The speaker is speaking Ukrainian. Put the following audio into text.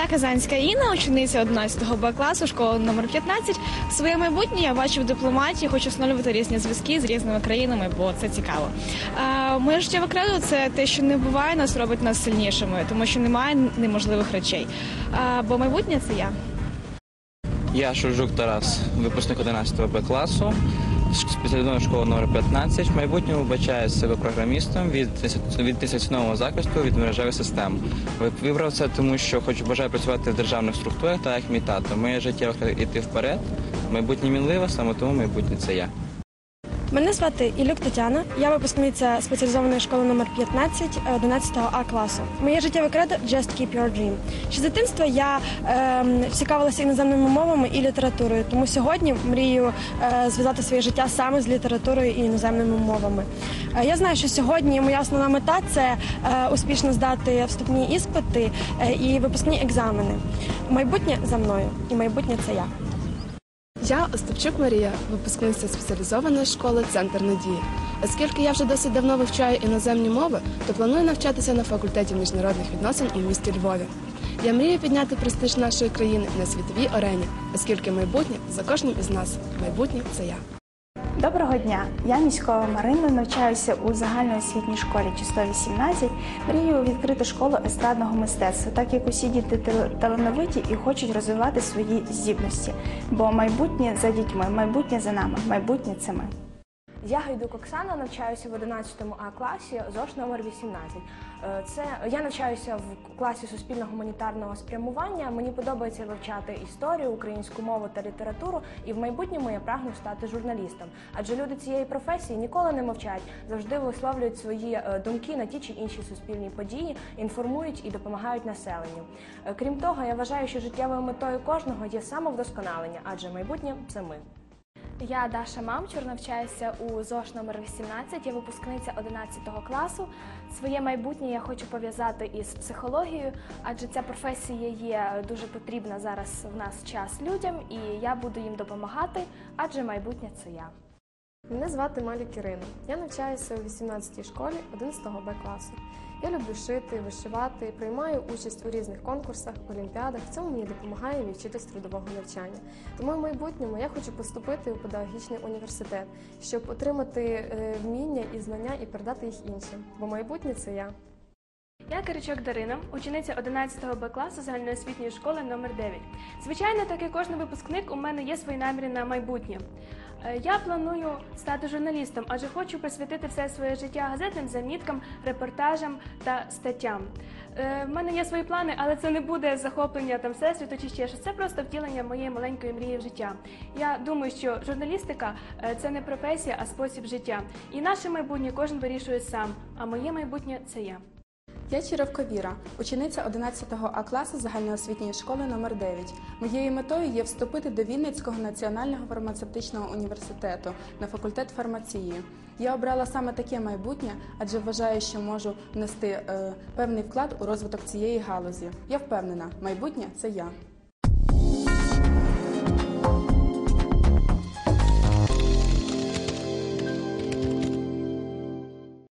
Казанська Інна, учениця 11 Б класу, школи номер 15. Своє майбутнє я бачу в дипломатії, хочу встановлювати різні зв'язки з різними країнами, бо це цікаво. А, моє життєве кредо це те, що не буває нас, робить нас сильнішими, тому що немає неможливих речей. А, бо майбутнє це я. Я Шуржук Тарас, випускник 11 Б класу, спеціалізована школа номер 15. В майбутньому вбачає себе програмістом від від дистанційного захисту від мережевих систем. Вибрав це тому, що хочу бажаю працювати в державних структурах, так як мій тато. Моє життя йти вперед. Майбутнє мінливе, саме тому майбутнє це я. Мене звати Ілюк Тетяна. Я випускниця спеціалізованої школи номер 15 11 А класу. Моє життєве кредо «Just keep your dream». Ще з дитинства я е, цікавилася іноземними мовами і літературою, тому сьогодні мрію е, зв'язати своє життя саме з літературою і іноземними мовами. Е, я знаю, що сьогодні моя основна мета це е, успішно здати вступні іспити е, і випускні екзамени. Майбутнє за мною, і майбутнє це я. Я Остапчук Марія, випускниця спеціалізованої школи Центр надії. Оскільки я вже досить давно вивчаю іноземні мови, то планую навчатися на факультеті міжнародних відносин у місті Львові. Я мрію підняти престиж нашої країни на світовій арені, оскільки майбутнє за кожним із нас. Майбутнє це я. Доброго дня! Я міськова Марина, навчаюся у загальноосвітній школі число 18. Мрію відкрити школу естрадного мистецтва, так як усі діти тал- талановиті і хочуть розвивати свої здібності. Бо майбутнє за дітьми, майбутнє за нами, майбутнє це ми. Я Гайдук Оксана, навчаюся в 11 А класі, ЗОШ номер 18. Е, Це я навчаюся в класі суспільно-гуманітарного спрямування. Мені подобається вивчати історію, українську мову та літературу, і в майбутньому я прагну стати журналістом. Адже люди цієї професії ніколи не мовчать, завжди висловлюють свої е, думки на ті чи інші суспільні події, інформують і допомагають населенню. Е, Крім того, я вважаю, що життєвою метою кожного є самовдосконалення, адже майбутнє це ми. Я Даша Мамчур, навчаюся у ЗОШ номер 18, я випускниця 11 класу. Своє майбутнє я хочу пов'язати із психологією, адже ця професія є дуже потрібна зараз в нас час людям, і я буду їм допомагати, адже майбутнє це я. Мене звати Малік Ірина. Я навчаюся у 18-й школі 11 го Б класу. Я люблю шити, вишивати, приймаю участь у різних конкурсах, олімпіадах. В цьому мені допомагає мій з трудового навчання. Тому в майбутньому я хочу поступити у педагогічний університет, щоб отримати е, вміння і знання і передати їх іншим. Бо майбутнє це я. Я Киричок Дарина, учениця 11 Б класу загальноосвітньої школи номер 9. Звичайно, так як кожен випускник, у мене є свої наміри на майбутнє. Е, Я планую стати журналістом, адже хочу присвятити все своє життя газетним заміткам, репортажам та статтям. Е, В мене є свої плани, але це не буде захоплення там всесвіту чи ще щось. Це просто втілення моєї маленької мрії в життя. Я думаю, що журналістика е, це не професія, а спосіб життя. І наше майбутнє кожен вирішує сам. А моє майбутнє це я. Я Чіровко Віра, учениця 11 А класу загальноосвітньої школи номер 9. Моєю метою є вступити до Вінницького національного фармацевтичного університету на факультет фармації. Я обрала саме таке майбутнє, адже вважаю, що можу внести е, певний вклад у розвиток цієї галузі. Я впевнена, майбутнє це я.